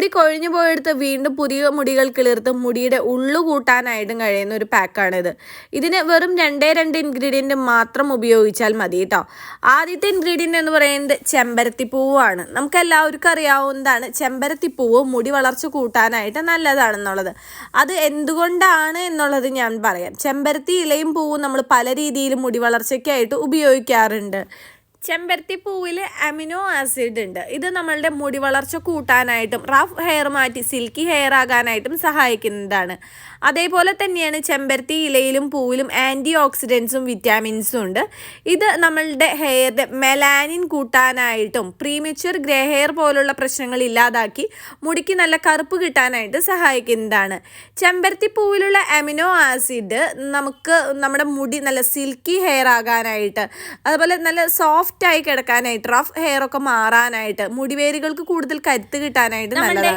മുടി കൊഴിഞ്ഞു പോയെടുത്ത് വീണ്ടും പുതിയ മുടികൾ കിളിർത്ത് മുടിയുടെ ഉള്ളു കൂട്ടാനായിട്ടും കഴിയുന്ന ഒരു പാക്കാണിത് ഇതിന് വെറും രണ്ടേ രണ്ട് ഇൻഗ്രീഡിയന്റ് മാത്രം ഉപയോഗിച്ചാൽ മതി കേട്ടോ. ആദ്യത്തെ ഇൻഗ്രീഡിയന്റ് എന്ന് പറയുന്നത് ചെമ്പരത്തിപ്പൂവാണ്. നമുക്ക് എല്ലാവർക്കും അറിയാവുന്നതാണ് ചെമ്പരത്തിപ്പൂവ് മുടി വളർച്ച കൂട്ടാനായിട്ട് നല്ലതാണെന്നുള്ളത്. അത് എന്തുകൊണ്ടാണ് എന്നുള്ളത് ഞാൻ പറയാം. ചെമ്പരത്തി ഇലയും പൂവും നമ്മൾ പല രീതിയിലും മുടി വളർച്ചയ്ക്കായിട്ട് ഉപയോഗിക്കാറുണ്ട്. ചെമ്പരത്തി പൂവിൽ അമിനോ ആസിഡ് ഉണ്ട് ഇത് നമ്മളുടെ മുടി വളർച്ച കൂട്ടാനായിട്ടും റഫ് ഹെയർ മാറ്റി സിൽക്കി ഹെയർ ആകാനായിട്ടും സഹായിക്കുന്നതാണ്. അതേപോലെ തന്നെയാണ് ചെമ്പരത്തി ഇലയിലും പൂവിലും ആന്റി ഓക്സിഡൻസും വിറ്റാമിൻസും ഉണ്ട് ഇത് നമ്മളുടെ ഹെയറിന്റെ മെലാനിൻ കൂട്ടാനായിട്ടും പ്രീമെച്വർ ഗ്രേ ഹെയർ പോലുള്ള പ്രശ്നങ്ങൾ ഇല്ലാതാക്കി മുടിക്ക് നല്ല കറുപ്പ് കിട്ടാനായിട്ട് സഹായിക്കുന്നതാണ്. ചെമ്പരത്തി പൂവിലുള്ള അമിനോ ആസിഡ് നമുക്ക് നമ്മുടെ മുടി നല്ല സിൽക്കി ഹെയർ ആകാനായിട്ട് അതുപോലെ നല്ല സോഫ്റ്റ് ആയി കിടക്കാനായിട്ട് റഫ് ഹെയർ ഒക്കെ മാറാനായിട്ട് മുടിവേരുകൾക്ക് കൂടുതൽ കരുത്ത് കിട്ടാനായിട്ട് നല്ലതാണ്.